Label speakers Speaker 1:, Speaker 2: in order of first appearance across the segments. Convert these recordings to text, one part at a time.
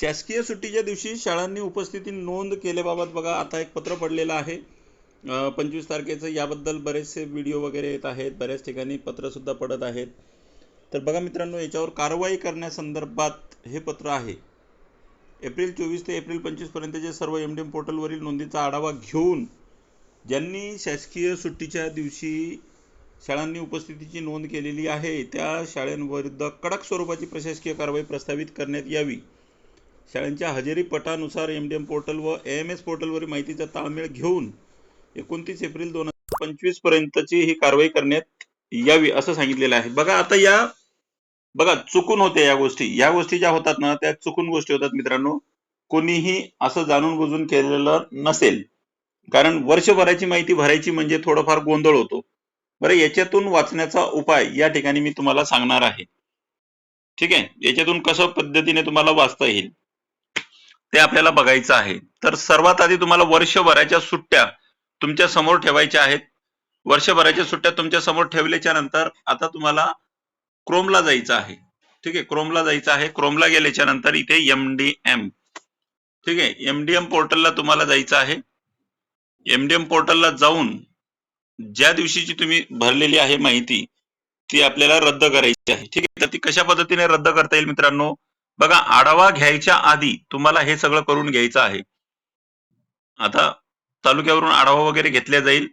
Speaker 1: शासकीय सुट्टीच्या दिवशी शाळांनी उपस्थिती नोंद केल्याबाबत बघा आता एक पत्र पडलेलं आहे. पंचवीस तारखेचं याबद्दल बरेचसे व्हिडिओ वगैरे येत आहेत बऱ्याच ठिकाणी पत्रसुद्धा पडत आहेत. तर बघा मित्रांनो याच्यावर कारवाई करण्यासंदर्भात हे पत्र आहे. एप्रिल चोवीस ते एप्रिल पंचवीसपर्यंतचे सर्व एम डी एम पोर्टलवरील नोंदीचा आढावा घेऊन ज्यांनी शासकीय सुट्टीच्या दिवशी शाळांनी उपस्थितीची नोंद केलेली आहे त्या शाळांविरुद्ध कडक स्वरूपाची प्रशासकीय कारवाई प्रस्तावित करण्यात यावी. शाळांच्या हजेरी पटानुसार एम डी एम पोर्टल व एम एस पोर्टलवरील माहितीचा ताळमेळ घेऊन एकोणतीस एप्रिल दोन हजार पंचवीस पर्यंतची ही कारवाई करण्यात यावी असं सांगितलेलं आहे. बघा आता या बघा चुकून होते या गोष्टी. या गोष्टी ज्या होतात ना त्या चुकून गोष्टी होतात मित्रांनो. कोणीही असं जाणून बुजून केलेलं नसेल. कारण वर्षभराची माहिती भरायची म्हणजे थोडंफार गोंधळ होतो. बरं याच्यातून वाचण्याचा उपाय या ठिकाणी मी तुम्हाला सांगणार आहे. ठीक आहे? याच्यातून कसं पद्धतीने तुम्हाला वाचता येईल? ते आपल्याला बघायचं आहे. तर सर्वात आधी तुम्हाला वर्षभराच्या सुट्ट्या तुमच्यासमोर ठेवायच्या आहेत. वर्षभराच्या सुट्ट्या तुमच्यासमोर ठेवल्याच्या नंतर आता तुम्हाला क्रोमला जायचं आहे. ठीक आहे क्रोमला जायचं आहे. क्रोमला गेल्याच्यानंतर इथे एम डी एम ठीक आहे एम डी एम पोर्टलला तुम्हाला जायचं आहे. एम डी एम पोर्टलला जाऊन ज्या दिवशीची तुम्ही भरलेली आहे माहिती ती आपल्याला रद्द करायची आहे. ठीक आहे तर ती कशा पद्धतीने रद्द करता येईल मित्रांनो? बघा आढावा घ्यायच्या आधी तुम्हाला हे सगळं करून घ्यायचं आहे. आता तालुक्यावरून आढावा वगैरे घेतल्या जाईल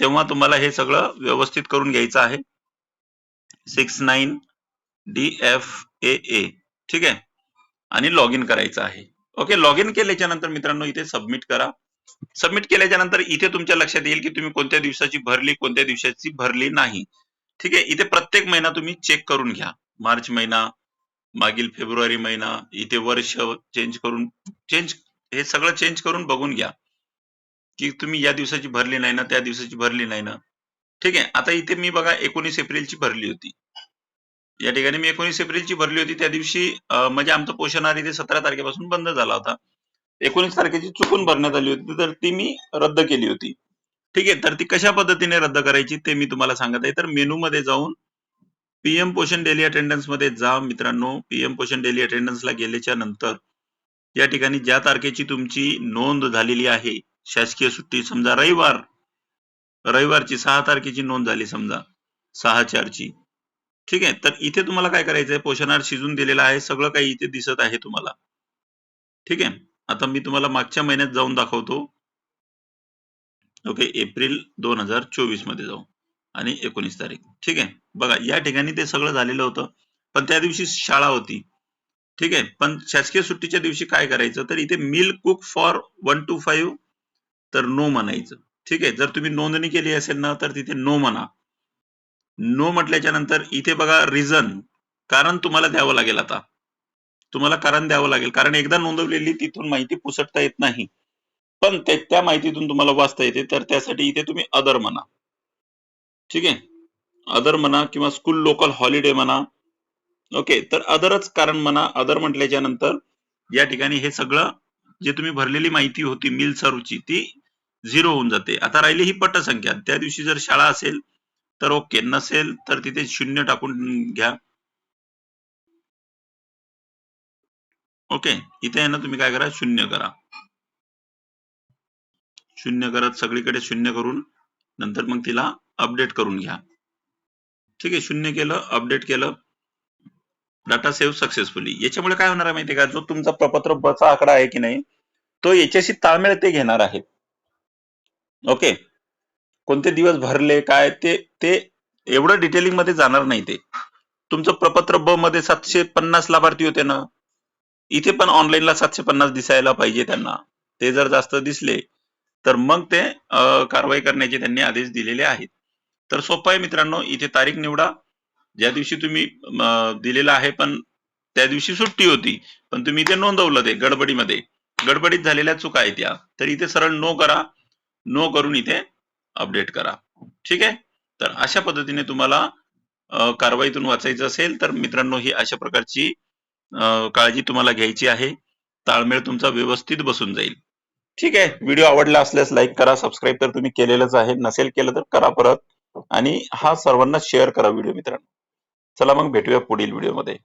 Speaker 1: तेव्हा तुम्हाला हे सगळं व्यवस्थित करून घ्यायचं आहे. Six nine D F A A ठीक आहे? आणि लॉग इन करायचं आहे. ओके लॉग इन केल्याच्यानंतर मित्रांनो इथे सबमिट करा. सबमिट केल्याच्यानंतर इथे तुमच्या लक्षात येईल की तुम्ही कोणत्या दिवसाची भरली कोणत्या दिवसाची भरली नाही. ठीक आहे? इथे प्रत्येक महिना तुम्ही चेक करून घ्या. मार्च महिना मागील फेब्रुवारी महिना इथे वर्ष चेंज करून चेंज हे सगळं चेंज करून बघून घ्या. की तुम्ही या दिवसाची भरली नाही ना त्या दिवसाची भरली नाही ना. ठीक आहे आता इथे मी बघा एकोणीस एप्रिलची भरली होती. या ठिकाणी मी एकोणीस एप्रिलची भरली होती त्या दिवशी म्हणजे आमचं पोषण इथे सतरा तारखेपासून बंद झाला होता. एकोणीस तारखेची चुकून भरण्यात आली होती तर ती मी रद्द केली होती. ठीक आहे तर ती कशा पद्धतीने रद्द करायची ते मी तुम्हाला सांगत आहे. तर मेनू मध्ये जाऊन पीएम पोषण डेली अटेंडन्समध्ये जा मित्रांनो. पीएम पोषण डेली अटेंडन्सला गेल्याच्यानंतर या ठिकाणी ज्या तारखेची तुमची नोंद झालेली आहे शासकीय सुट्टी समजा रविवार रविवारची सहा तारखेची नोंद झाली समजा सहा चारची. ठीक आहे? तर इथे तुम्हाला काय करायचंय? पोषणाहार शिजून दिलेला आहे सगळं काही इथे दिसत आहे तुम्हाला. ठीक आहे? आता मी तुम्हाला मागच्या महिन्यात जाऊन दाखवतो. ओके एप्रिल दोन हजार चोवीसमध्ये जाऊ. आणि एकोणीस तारीख. ठीक आहे? बघा या ठिकाणी ते सगळं झालेलं होतं पण त्या दिवशी शाळा होती. ठीक आहे? पण शासकीय सुट्टीच्या दिवशी काय करायचं? तर इथे meal cook for one two five तर नो म्हणायचं. ठीक आहे? जर तुम्ही नोंदणी केली असेल ना तर तिथे नो म्हणा. नो म्हटल्याच्या नंतर इथे बघा रिझन कारण तुम्हाला द्यावं लागेल आता. तुम्हाला कारण द्यावं लागेल. कारण एकदा नोंदवलेली तिथून माहिती पुसटता येत नाही. पण त्या माहितीतून तुम्हाला वाचता येते. तर त्यासाठी इथे तुम्ही अदर म्हणा. ठीक आहे? अदर म्हणा किंवा स्कूल लोकल हॉलिडे म्हणा. ओके तर अदरच कारण म्हणा अदर म्हटल्याच्या नंतर या ठिकाणी हे सगळं जे तुम्ही भरलेली माहिती होती मिल सर्वची ती झिरो होऊन जाते. आता राहिली ही पटसंख्या. त्या दिवशी जर शाळा असेल तर ओके नसेल तर तिथे शून्य टाकून घ्या. ओके इथे आहे ना तुम्ही काय करा? शून्य करा. शून्य करत सगळीकडे शून्य करून नंतर मग तिला अपडेट करून घ्या. ठीक आहे शून्य केलं अपडेट केलं. डाटा सेव्ह सक्सेसफुली याच्यामुळे काय होणार आहे माहितीये का? जो तुमचा प्रपत्र बचा आकडा आहे की नाही तो याच्याशी ताळमेळ ते घेणार आहे. ओके? कोणते दिवस भरले काय ते ते एवढं डिटेलिंगमध्ये जाणार नाही ते. तुमचं प्रपत्र ब मध्ये सातशे पन्नास लाभार्थी होते ना? इथे पण ऑनलाईनला सातशे पन्नास दिसायला पाहिजे त्यांना. ते जर जास्त दिसले तर मग ते कारवाई करण्याचे त्यांनी आदेश दिलेले आहेत. तर सोपं आहे मित्रांनो इथे तारीख निवडा. ज्या दिवशी तुम्ही दिलेला आहे पण त्या दिवशी सुट्टी होती. पण तुम्ही इथे नोंदवलं ते गडबडीमध्ये. गडबडीत झालेल्या चुका आहेत त्या तर इथे सरळ नो करा. नो करून इथे अपडेट करा. ठीक आहे? तर अशा पद्धतीने तुम्हाला कारवाईतून वाचायचं असेल तर मित्रांनो ही अशा प्रकारची काळजी तुम्हाला घ्यायची आहे. ताळमेळ तुमचा व्यवस्थित बसून जाईल. ठीक आहे? व्हिडिओ आवडला असल्यास लाईक करा. सबस्क्राईब तर तुम्ही केलेलंच आहे. नसेल केलं तर करा परत. आणि हा सर्वांना शेअर करा व्हिडिओ मित्रांनो. चला मग भेटूया पुढील व्हिडिओमध्ये